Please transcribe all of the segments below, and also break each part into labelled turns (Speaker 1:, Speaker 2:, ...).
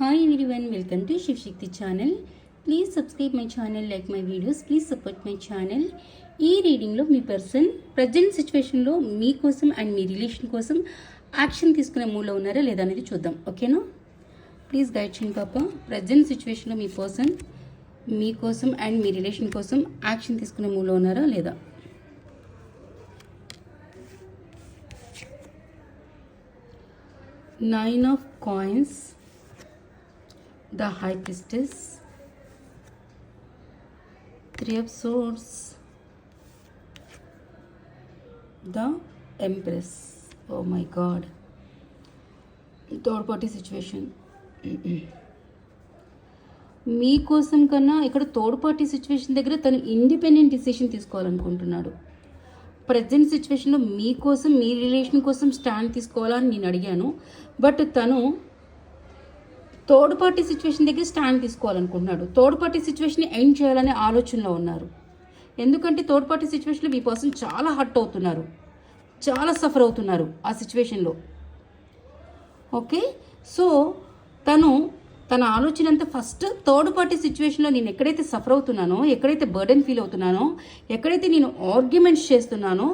Speaker 1: Hi everyone welcome to Shiv Shakti channel please subscribe my channel like my videos please support my channel ఈ రీడింగ్లో మీ person present సిచ్యువేషన్లో మీకోసం and మీ relation కోసం action తీసుకునే మూలో ఉన్నారా లేదా అనేది చూద్దాం ఓకేనా ప్లీజ్ గైడ్ చేయండి పాప. ప్రజెంట్ సిచ్యువేషన్లో మీ పర్సన్ మీకోసం అండ్ మీ రిలేషన్ కోసం యాక్షన్ తీసుకునే మూలో ఉన్నారా లేదా? Nine of coins the high priestess three of swords the empress. Oh my god. Third party situation మీకోసం కన్నా ఇక్కడ థర్డ్ పార్టీ సిచ్యువేషన్ దగ్గర తను ఇండిపెండెంట్ డిసిషన్ తీసుకోవాలనుకుంటున్నాడు. ప్రజెంట్ సిచ్యువేషన్లో మీకోసం మీ రిలేషన్ కోసం స్టాండ్ తీసుకోవాలని నేను అడిగాను. బట్ తను థర్డ్ పార్టీ సిచ్యువేషన్ దగ్గర స్టాండ్ తీసుకోవాలనుకుంటున్నాడు. థర్డ్ పార్టీ సిచ్యువేషన్ ఎండ్ చేయాలనే ఆలోచనలో ఉన్నారు. ఎందుకంటే థర్డ్ పార్టీ సిచ్యువేషన్లో మీ పర్సన్ చాలా హర్ట్ అవుతున్నారు. చాలా సఫర్ అవుతున్నారు ఆ సిచ్యువేషన్లో ఓకే సో తను తన ఆలోచన అంతా ఫస్ట్ థర్డ్ పార్టీ సిచ్యువేషన్లో నేను ఎక్కడైతే సఫర్ అవుతున్నానో ఎక్కడైతే బర్డెన్ ఫీల్ అవుతున్నానో ఎక్కడైతే నేను ఆర్గ్యుమెంట్స్ చేస్తున్నానో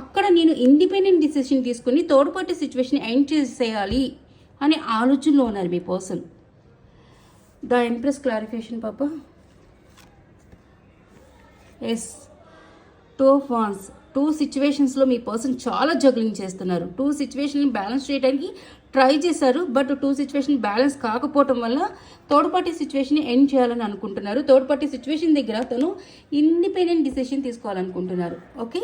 Speaker 1: అక్కడ నేను ఇండిపెండెంట్ డిసిషన్ తీసుకుని థర్డ్ పార్టీ సిచ్యువేషన్ ఎండ్ చేసేయాలి అనే ఆలోచనలో ఉన్నారు మీ పర్సన్ ద ఎంప్రెస్ క్లారిఫికేషన్ పాప. Yes two of wands two సిచ్యువేషన్స్లో మీ పర్సన్ చాలా జగ్లింగ్ చేస్తున్నారు. టూ సిచ్యువేషన్ బ్యాలెన్స్ చేయడానికి ట్రై చేశారు బట్ టూ సిచ్యువేషన్ బ్యాలెన్స్ కాకపోవటం వల్ల థర్డ్ పార్టీ ఎండ్ చేయాలని అనుకుంటున్నారు. థర్డ్ పార్టీ సిచ్యువేషన్ దగ్గర తను ఇండిపెండెంట్ డిసిషన్ తీసుకోవాలనుకుంటున్నారు. ఓకే